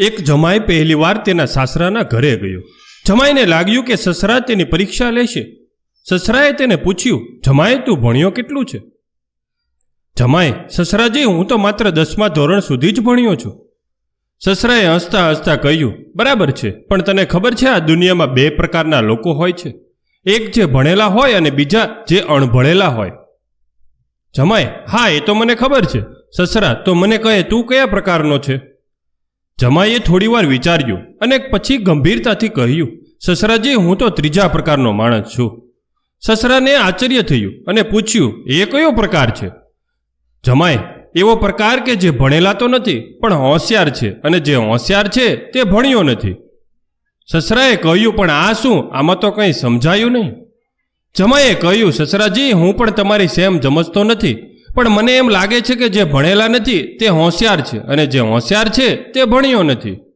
એક જમાઈ પહેલીવાર તેના સાસરાના ઘરે ગયો. જમાઈને લાગ્યું કે સસરા તેની પરીક્ષા લેશે. સસરાએ તેને પૂછ્યું જમાએ તું ભણ્યો કેટલું છે? જમાએ સસરાજી, હું તો માત્ર દસમા ધોરણ સુધી જ ભણ્યો છું. સસરાએ હસતા હસતા કહ્યું, બરાબર છે, પણ તને ખબર છે આ દુનિયામાં બે પ્રકારના લોકો હોય છે. એક જે ભણેલા હોય અને બીજા જે અણભણેલા હોય. જમાય હા, એ તો મને ખબર છે. સસરા, તો મને કહે, તું કયા પ્રકારનો છે? જમાઈએ થોડીવાર વિચાર્યું અને પછી ગંભીરતાથી કહ્યું, સસરાજી, હું તો ત્રીજા પ્રકારનો માણસ છું. સસરાને આશ્ચર્ય થયું અને પૂછ્યું, એ કયો પ્રકાર છે? જમાય એવો પ્રકાર કે જે ભણેલા તો નથી, પણ હોશિયાર છે અને જે હોશિયાર છે તે ભણ્યો નથી. સસરાએ કહ્યું, પણ આ શું? આમાં તો કંઈ સમજાયું નહીં. જમાએ કહ્યું, સસરાજી, હું પણ તમારી સેમ જમજતો નથી પણ મને એમ લાગે છે કે જે ભણેલા નથી, તે હોશિયાર છે અને જે હોશિયાર છે, તે ભણ્યો નથી.